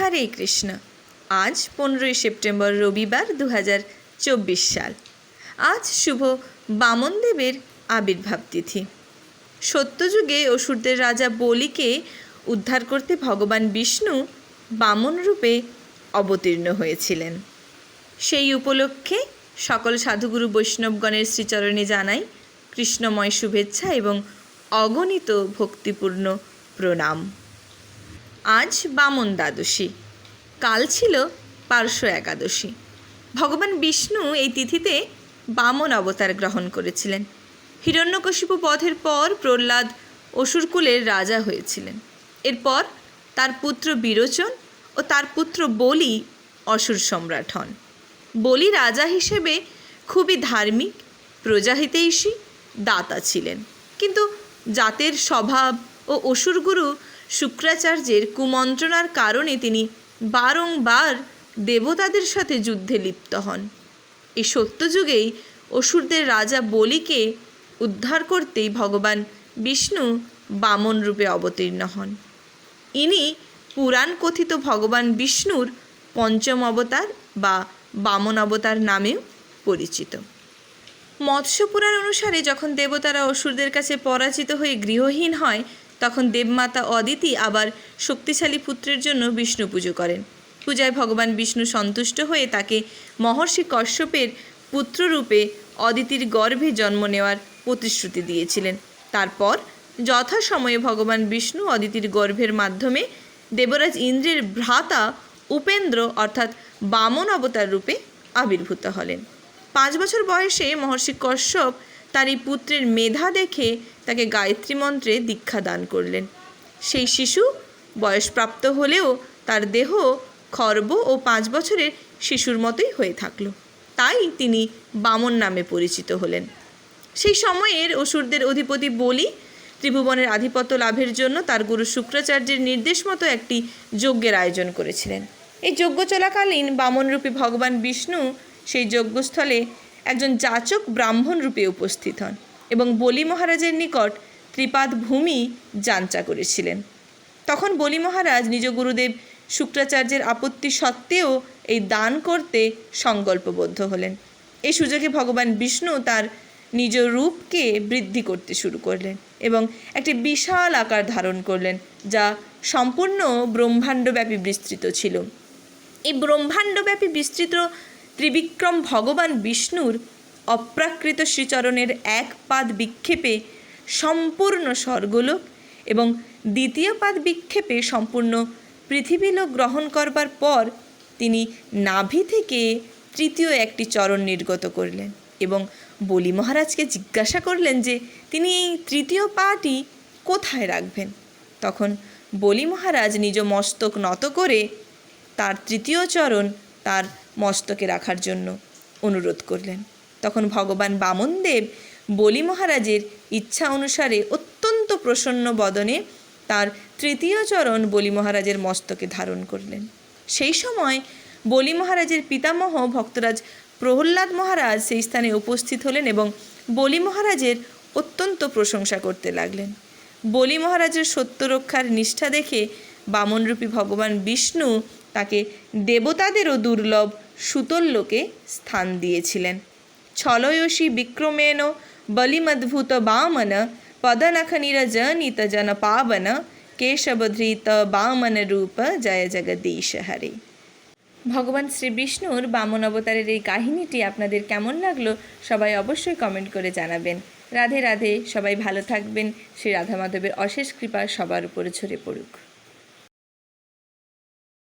হরে কৃষ্ণ। আজ পনেরোই সেপ্টেম্বর রবিবার দু চব্বিশ সাল। আজ শুভ বামনদেবের আবির্ভাব তিথি। সত্যযুগে অসুরদের রাজা বলিকে উদ্ধার করতে ভগবান বিষ্ণু বামন রূপে অবতীর্ণ হয়েছিলেন। সেই উপলক্ষে সকল সাধুগুরু বৈষ্ণবগণের শ্রীচরণে জানাই কৃষ্ণময় শুভেচ্ছা এবং অগণিত ভক্তিপূর্ণ প্রণাম। আজ বামন দ্বাদশী। কাল ছিল পার্শ্ব একাদশী। ভগবান বিষ্ণু এই তিথিতে বামন অবতার গ্রহণ করেছিলেন। হিরণ্যকশিপু বধের পর প্রহ্লাদ অসুরকুলের রাজা হয়েছিলেন। এরপর তার পুত্র বিরোচন ও তার পুত্র বলি অসুর সম্রাট হন। বলি রাজা হিসেবে খুবই ধার্মিক, প্রজাহিতৈষী, দাতা ছিলেন। কিন্তু জাতের স্বভাব ও অসুরগুরু শুক্রাচার্যের কুমন্ত্রণার কারণে তিনি বারংবার দেবতাদের সাথে যুদ্ধে লিপ্ত হন। এই সত্যযুগেই অসুরদের রাজা বলিকে উদ্ধার করতেই ভগবান বিষ্ণু বামন রূপে অবতীর্ণ হন। ইনি পুরাণ কথিত ভগবান বিষ্ণুর পঞ্চম অবতার বা বামন অবতার নামেও পরিচিত। মৎস্যপুরাণ অনুসারে যখন দেবতারা অসুরদের কাছে পরাজিত হয়ে গৃহহীন হয় তখন দেবমাতা অদিতি আবার শক্তিশালী পুত্রের জন্য বিষ্ণু পুজো করেন। পূজায় ভগবান বিষ্ণু সন্তুষ্ট হয়ে তাকে মহর্ষি কশ্যপের পুত্ররূপে অদিতির গর্ভে জন্ম নেওয়ার প্রতিশ্রুতি দিয়েছিলেন। তারপর যথাসময়ে ভগবান বিষ্ণু অদিতির গর্ভের মাধ্যমে দেবরাজ ইন্দ্রের ভ্রাতা উপেন্দ্র অর্থাৎ বামন অবতার রূপে আবির্ভূত হলেন। পাঁচ বছর বয়সে মহর্ষি কশ্যপ তার এই পুত্রের মেধা দেখে তাকে গায়ত্রী মন্ত্রে দীক্ষা দান করলেন। সেই শিশু বয়সপ্রাপ্ত হলেও তার দেহ খর্ব ও পাঁচ বছরের শিশুর মতোই হয়ে থাকল। তাই তিনি বামন নামে পরিচিত হলেন। সেই সময়ের অসুরদের অধিপতি বলি ত্রিভুবনের আধিপত্য লাভের জন্য তার গুরু শুক্রাচার্যের নির্দেশ মতো একটি যজ্ঞের আয়োজন করেছিলেন। এই যজ্ঞ চলাকালীন বামনরূপী ভগবান বিষ্ণু সেই যজ্ঞস্থলে একজন যাচক ব্রাহ্মণ রূপে উপস্থিত হন এবং বলি মহারাজের নিকট ত্রিপাদ ভূমি যাঞ্চা করেছিলেন। তখন বলি মহারাজ নিজ গুরুদেব শুক্রাচার্যের আপত্তি সত্ত্বেও এই দান করতে সংকল্পবদ্ধ হলেন। এই সুযোগে ভগবান বিষ্ণু তার নিজ রূপকে বৃদ্ধি করতে শুরু করলেন এবং একটি বিশাল আকার ধারণ করলেন, যা সম্পূর্ণ ব্রহ্মাণ্ডব্যাপী বিস্তৃত ছিল। এই ব্রহ্মাণ্ডব্যাপী বিস্তৃত ত্রিবিক্রম ভগবান বিষ্ণুর অপ্রাকৃত শ্রীচরণের এক পাদ বিক্ষেপে সম্পূর্ণ স্বর্গলোক এবং দ্বিতীয় পাদ বিক্ষেপে সম্পূর্ণ পৃথিবীলোক গ্রহণ করবার পর তিনি নাভি থেকে তৃতীয় একটি চরণ নির্গত করলেন এবং বলি মহারাজকে জিজ্ঞাসা করলেন যে, তিনি এই তৃতীয় পাটি কোথায় রাখবেন? তখন বলি মহারাজ নিজ মস্তক নত করে তার তৃতীয় চরণ তার মস্তকে রাখার জন্য অনুরোধ করলেন। তখন ভগবান বামনদেব বলি মহারাজের ইচ্ছা অনুসারে অত্যন্ত প্রসন্ন বদনে তার তৃতীয় চরণ বলি মহারাজের মস্তকে ধারণ করলেন। সেই সময় বলি মহারাজের পিতামহ ভক্তরাজ প্রহ্লাদ মহারাজ সেই স্থানে উপস্থিত হলেন এবং বলি মহারাজের অত্যন্ত প্রশংসা করতে লাগলেন। বলি মহারাজের সত্য রক্ষার নিষ্ঠা দেখে বামনরূপী ভগবান বিষ্ণু তাকে দেবতাদেরও দুর্লভ সুতল্লোকে স্থান দিয়েছিলেন। ছলয়সী বিক্রমেণ বলিমদ্ভুত বামন জন পাবন কেশবধৃত বামন রূপ জয় জগদীশ হরে। ভগবান শ্রী বিষ্ণুর বামন অবতারের এই কাহিনীটি আপনাদের কেমন লাগল সবাই অবশ্যই কমেন্ট করে জানাবেন। রাধে রাধে, সবাই ভালো থাকবেন। শ্রী রাধা মাধবের অশেষ কৃপা সবার উপরে ছড়ে পড়ুক।